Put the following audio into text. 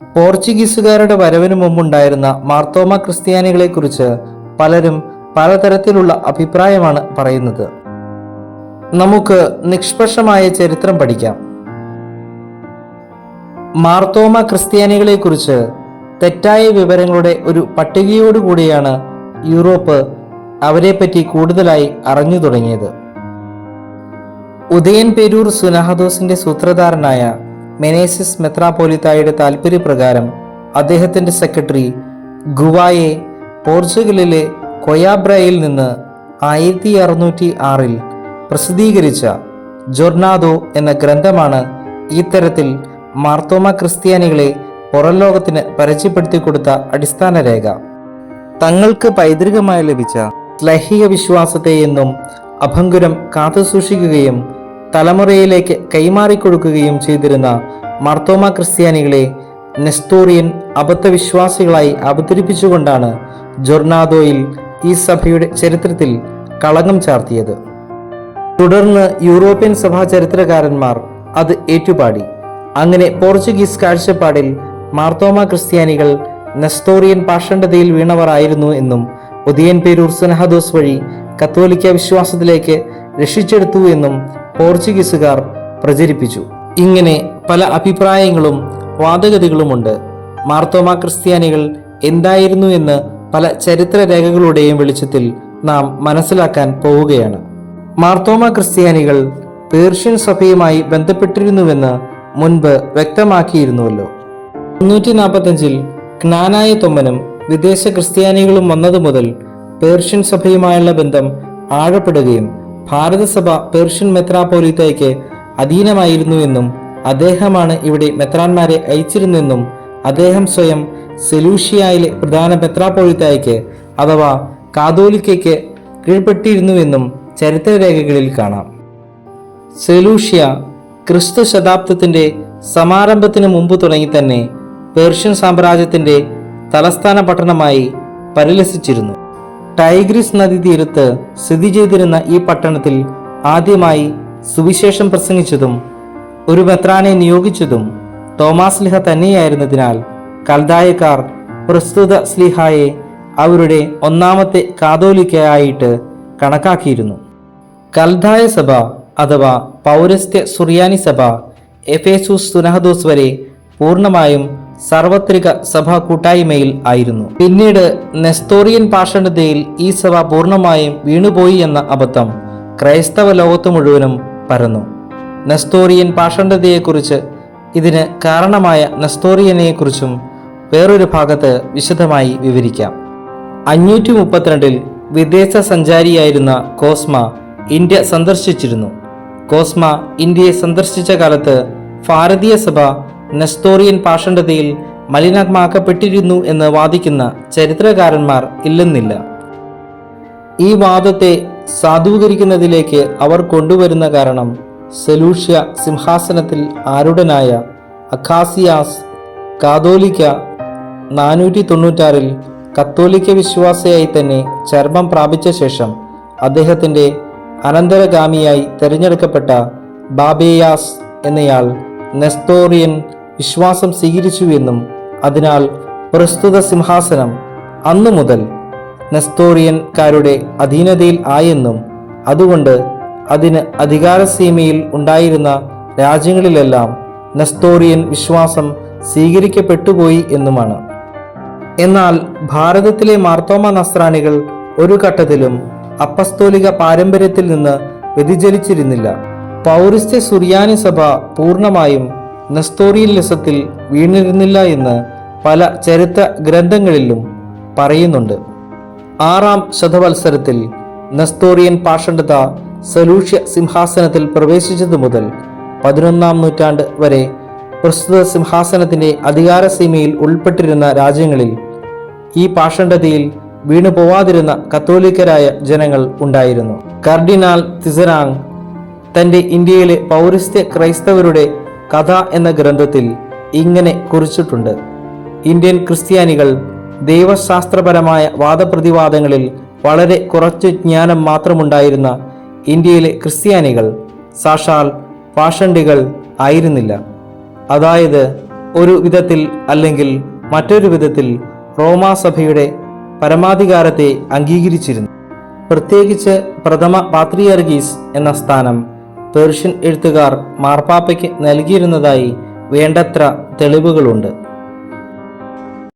പോർച്ചുഗീസുകാരുടെ വരവിനു മുമ്പുണ്ടായിരുന്ന മാർത്തോമ ക്രിസ്ത്യാനികളെക്കുറിച്ച് പലരും പലതരത്തിലുള്ള അഭിപ്രായമാണ് പറയുന്നത്. നമുക്ക് നിഷ്പക്ഷമായ ചരിത്രം പഠിക്കാം. മാർത്തോമ ക്രിസ്ത്യാനികളെക്കുറിച്ച് തെറ്റായ വിവരങ്ങളുടെ ഒരു പട്ടികയോടുകൂടിയാണ് യൂറോപ്പ് അവരെപ്പറ്റി കൂടുതലായി അറിഞ്ഞു തുടങ്ങിയത്. ഉദയൻ പേരൂർ സുനഹദോസിന്റെ സൂത്രധാരനായ മെനേസിസ് മെത്രാപോലിത്തായുടെ താൽപ്പര്യപ്രകാരം അദ്ദേഹത്തിന്റെ സെക്രട്ടറി ഗുവായെ പോർച്ചുഗലിലെ കൊയാബ്രയിൽ നിന്ന് ആയിരത്തി അറുന്നൂറ്റി ആറിൽ പ്രസിദ്ധീകരിച്ച ജൊർണാദോ എന്ന ഗ്രന്ഥമാണ് ഇത്തരത്തിൽ മാർത്തോമ ക്രിസ്ത്യാനികളെ പുറംലോകത്തിന് പരിചയപ്പെടുത്തി കൊടുത്ത അടിസ്ഥാന രേഖ. തങ്ങൾക്ക് പൈതൃകമായി ലഭിച്ച ലൈഹിക വിശ്വാസത്തെ എന്നും അഭംഗുരം കാത്തുസൂക്ഷിക്കുകയും തലമുറയിലേക്ക് കൈമാറിക്കൊടുക്കുകയും ചെയ്തിരുന്ന മാർത്തോമ ക്രിസ്ത്യാനികളെ നെസ്തോറിയൻ അബദ്ധവിശ്വാസികളായി അവതരിപ്പിച്ചുകൊണ്ടാണ് ജൊർണാദോയിൽ ഈ സഭയുടെ ചരിത്രത്തിൽ കളങ്കം ചാർത്തിയത്. തുടർന്ന് യൂറോപ്യൻ സഭാ ചരിത്രകാരന്മാർ അത് ഏറ്റുപാടി. അങ്ങനെ പോർച്ചുഗീസ് കാഴ്ചപ്പാടിൽ മാർത്തോമ ക്രിസ്ത്യാനികൾ നെസ്തോറിയൻ പാഷണ്ഡതയിൽ വീണവരായിരുന്നു എന്നും ഉദയൻ പേരൂർ സുനഹദോസ് വഴി കത്തോലിക്ക വിശ്വാസത്തിലേക്ക് രക്ഷിച്ചെടുത്തു എന്നും പോർച്ചുഗീസുകാർ പ്രചരിപ്പിച്ചു. ഇങ്ങനെ പല അഭിപ്രായങ്ങളും വാദഗതികളുമുണ്ട്. മാർത്തോമ ക്രിസ്ത്യാനികൾ എന്തായിരുന്നു എന്ന് പല ചരിത്ര രേഖകളുടെയും വെളിച്ചത്തിൽ നാം മനസ്സിലാക്കാൻ പോവുകയാണ്. മാർത്തോമ ക്രിസ്ത്യാനികൾ പേർഷ്യൻ സഭയുമായി ബന്ധപ്പെട്ടിരുന്നുവെന്ന് മുൻപ് വ്യക്തമാക്കിയിരുന്നുവല്ലോ. മുന്നൂറ്റി നാൽപ്പത്തഞ്ചിൽ ജ്ഞാനായ തൊമ്മനും വിദേശ ക്രിസ്ത്യാനികളും വന്നതു മുതൽ പേർഷ്യൻ സഭയുമായുള്ള ബന്ധം ആഴപ്പെടുകയും ഭാരതസഭ പേർഷ്യൻ മെത്രാപോലിത്തയ്ക്ക് അധീനമായിരുന്നുവെന്നും അദ്ദേഹമാണ് ഇവിടെ മെത്രാന്മാരെ അയച്ചിരുന്നെന്നും അദ്ദേഹം സ്വയം സെലൂഷ്യയിലെ പ്രധാന മെത്രാപ്പോഴിത്തായ്ക്ക് അഥവാ കാതോലിക്കയ്ക്ക് കീഴ്പ്പെട്ടിരുന്നുവെന്നും ചരിത്രരേഖകളിൽ കാണാം. സെലൂഷ്യ ക്രിസ്തു ശതാബ്ദത്തിന്റെ സമാരംഭത്തിനു മുമ്പ് തുടങ്ങി തന്നെ പേർഷ്യൻ സാമ്രാജ്യത്തിന്റെ തലസ്ഥാന പട്ടണമായി പരിലസിച്ചിരുന്നു. ടൈഗ്രിസ് നദി തീരത്ത് സ്ഥിതി ചെയ്തിരുന്ന ഈ പട്ടണത്തിൽ ആദ്യമായി സുവിശേഷം പ്രസംഗിച്ചതും ഒരു മെത്രാനെ നിയോഗിച്ചതും തോമാസ് ലിഹ തന്നെയായിരുന്നതിനാൽ കൽദായക്കാർ പ്രസ്തുത സ്ലിഹായെ അവരുടെ ഒന്നാമത്തെ കാതോലിക്കയായിട്ട് കണക്കാക്കിയിരുന്നു. കൽദായ സഭ അഥവാ പൗരസ്ത്യ സുറിയാനി സഭ എഫേസൂസ് സുനഹദോസ് വരെ പൂർണമായും സാർവത്രിക സഭാ കൂട്ടായ്മയിൽ ആയിരുന്നു. പിന്നീട് നെസ്തോറിയൻ പാഷണ്ഡതയിൽ ഈ സഭ പൂർണമായും വീണുപോയി എന്ന അബദ്ധം ക്രൈസ്തവ ലോകത്ത് മുഴുവനും പരന്നു. നെസ്തോറിയൻ പാഷണ്ഡതയെക്കുറിച്ച് ഇതിന് കാരണമായ നെസ്തോറിയനെക്കുറിച്ചും വേറൊരു ഭാഗത്ത് വിശദമായി വിവരിക്കാം. അഞ്ഞൂറ്റി മുപ്പത്തിരണ്ടിൽ വിദേശ സഞ്ചാരിയായിരുന്ന കോസ്മ ഇന്ത്യ സന്ദർശിച്ചിരുന്നു. കോസ്മ ഇന്ത്യയെ സന്ദർശിച്ച കാലത്ത് ഭാരതീയ സഭ നെസ്തോറിയൻ പാഷണ്ഡതയിൽ മലിനമാക്കപ്പെട്ടിരുന്നു എന്ന് വാദിക്കുന്ന ചരിത്രകാരന്മാർ ഇല്ലെന്നില്ല. ഈ വാദത്തെ സാധൂകരിക്കുന്നതിലേക്ക് അവർ കൊണ്ടുവരുന്ന കാരണം സെലൂഷ്യ സിംഹാസനത്തിൽ ആരുടനായ അഖാസിയാസ് കാതോലിക്ക നാനൂറ്റി തൊണ്ണൂറ്റാറിൽ കത്തോലിക്ക വിശ്വാസിയായി തന്നെ ചർമ്മം പ്രാപിച്ച ശേഷം അദ്ദേഹത്തിന്റെ അനന്തരഗാമിയായി തിരഞ്ഞെടുക്കപ്പെട്ട ബാബേയാസ് എന്നയാൾ നെസ്തോറിയൻ വിശ്വാസം സ്വീകരിച്ചുവെന്നും അതിനാൽ പ്രസ്തുത സിംഹാസനം അന്നു മുതൽ നെസ്തോറിയൻകാരുടെ അധീനതയിൽ ആയെന്നും അതുകൊണ്ട് അതിന് അധികാരസീമയിൽ ഉണ്ടായിരുന്ന രാജ്യങ്ങളിലെല്ലാം നെസ്തോറിയൻ വിശ്വാസം സ്വീകരിക്കപ്പെട്ടുപോയി എന്നുമാണ്. എന്നാൽ ഭാരതത്തിലെ മാർത്തോമ നസ്രാണികൾ ഒരു ഘട്ടത്തിലും അപ്പസ്തോലിക പാരമ്പര്യത്തിൽ നിന്ന് വ്യതിചലിച്ചിരുന്നില്ല. പൗരസ്ത്യ സുറിയാനി സഭ പൂർണമായും നെസ്തോറിയലിസത്തിൽ വീണിരുന്നില്ല എന്ന് പല ചരിത്ര ഗ്രന്ഥങ്ങളിലും പറയുന്നുണ്ട്. ആറാം ശതവത്സരത്തിൽ നെസ്തോറിയൻ പാഷണ്ഡത സലൂഷ്യ സിംഹാസനത്തിൽ പ്രവേശിച്ചതു മുതൽ പതിനൊന്നാം നൂറ്റാണ്ട് വരെ പ്രസ്തുത സിംഹാസനത്തിന്റെ അധികാരസീമയിൽ ഉൾപ്പെട്ടിരുന്ന രാജ്യങ്ങളിൽ ഈ പാഷണ്ഡതയിൽ വീണു പോവാതിരുന്ന കത്തോലിക്കരായ ജനങ്ങൾ ഉണ്ടായിരുന്നു. കർഡിനാൾ തിസറാങ് തന്റെ ഇന്ത്യയിലെ പൗരസ്ത്യ ക്രൈസ്തവരുടെ കഥ എന്ന ഗ്രന്ഥത്തിൽ ഇങ്ങനെ കുറിച്ചിട്ടുണ്ട്. ഇന്ത്യൻ ക്രിസ്ത്യാനികൾ ദൈവശാസ്ത്രപരമായ വാദപ്രതിവാദങ്ങളിൽ വളരെ കുറച്ച് ജ്ഞാനം മാത്രമുണ്ടായിരുന്ന ഇന്ത്യയിലെ ക്രിസ്ത്യാനികൾ സാഷാൽ പാഷണ്ഡികൾ ആയിരുന്നില്ല. അതായത് ഒരു വിധത്തിൽ അല്ലെങ്കിൽ മറ്റൊരു വിധത്തിൽ റോമാസഭയുടെ പരമാധികാരത്തെ അംഗീകരിച്ചിരുന്നു. പ്രത്യേകിച്ച് പ്രഥമ പാത്രിയർഗീസ് എന്ന സ്ഥാനം പേർഷ്യൻ എഴുത്തുകാർ മാർപ്പാപ്പയ്ക്ക് നൽകിയിരുന്നതായി വേണ്ടത്ര തെളിവുകളുണ്ട്.